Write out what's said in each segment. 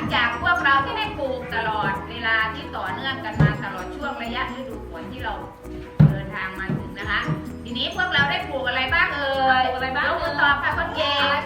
งจากพวกเราที่ได้ปลูกตลอดเวลาที่ต่อเนื่องกันมาตลอดช่วงระยะฤดูฝนที่เราเดินทางมาถึงนะคะ ทีนี้พวกเราได้ปลูกอะไรบ้างเอ่ยปลูกอะไรบ้างยกอตอบค่ะคนเก่ง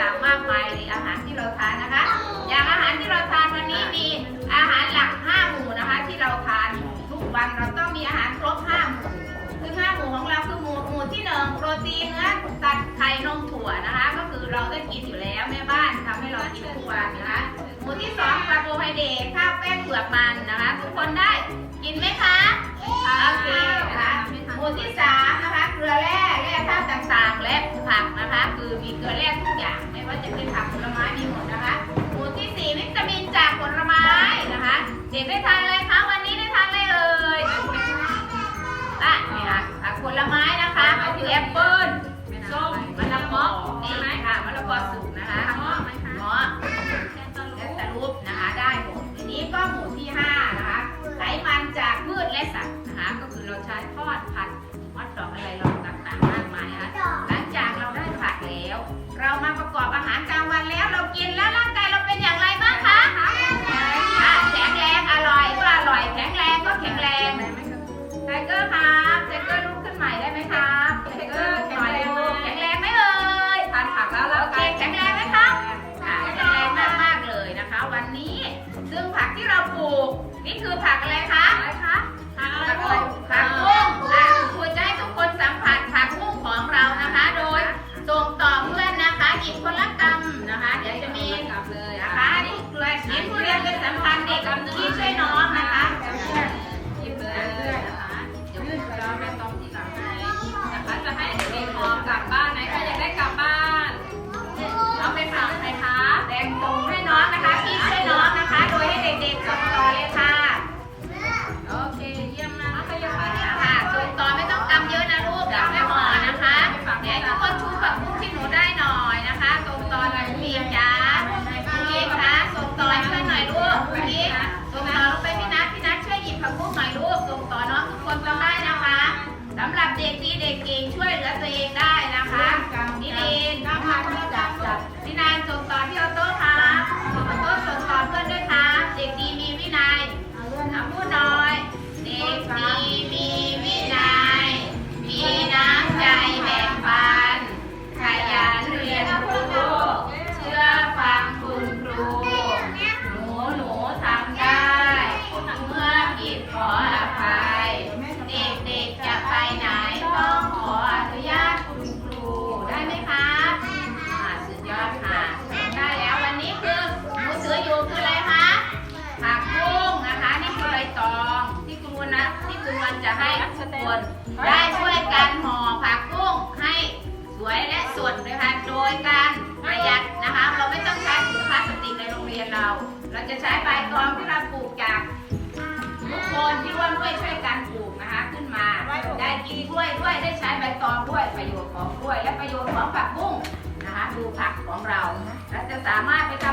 ต่างๆ มากมายเลยอาหารที่เราทานนะคะ อย่างอาหารที่เราทานวันนี้มีอาหารหลัก5หมู่นะคะ ที่เราทานทุกวันเราต้องมีอาหารครบ5หมู่ซึ่ง5หมู่ของเราคือหมู่หมู่ที่1โปรตีนเนื้อสัตว์ไข่นมถั่วนะคะ ก็คือเราได้กินอยู่แล้วแม่บ้านทำให้เรากินทุกวันนะคะหมู่ที่2คาร์โบไฮเดรตข้าวแป้งเปลือกมันนะคะ ทุกคนได้กินไหมคะโอเคนะคะหมู่ที่3นะคะเกลือแร่ ได้ทานอะไรคะวันนี้ได้ทานอะไรเอ่ยอะนี่ค่ะผักผลไม้นะคะก็คือแอปเปิ้ลส้มมะละกอนี่ค่ะมะละกอสุกนะคะเงาะเงาะและสรุปนะคะได้หมดทีนี้ก็หมู่ที่5นะคะไขมันจากพืชและสัตว์นะคะก็คือเราใช้ทอดผัด ผักที่เราปลูก นี่คือผักอะไรคะ อะไรคะทานอะไรผักลูบุ้กง น ได้ช่วยกันห่อผักบุ้งให้สวยและสดนะคะโดยการประหยัดนะคะ เราไม่ต้องใช้ถุงพลาสติกในโรงเรียนเรา เราจะใช้ใบตองที่เราปลูกจากทุกคนที่ร่วมด้วยช่วยกันปลูกนะคะขึ้นมาได้กินกล้วยด้วยได้ใช้ใบตองด้วยประโยชน์ของกล้วยและประโยชน์ของผักบุ้งนะคะดูผักของเรา เราจะสามารถไปท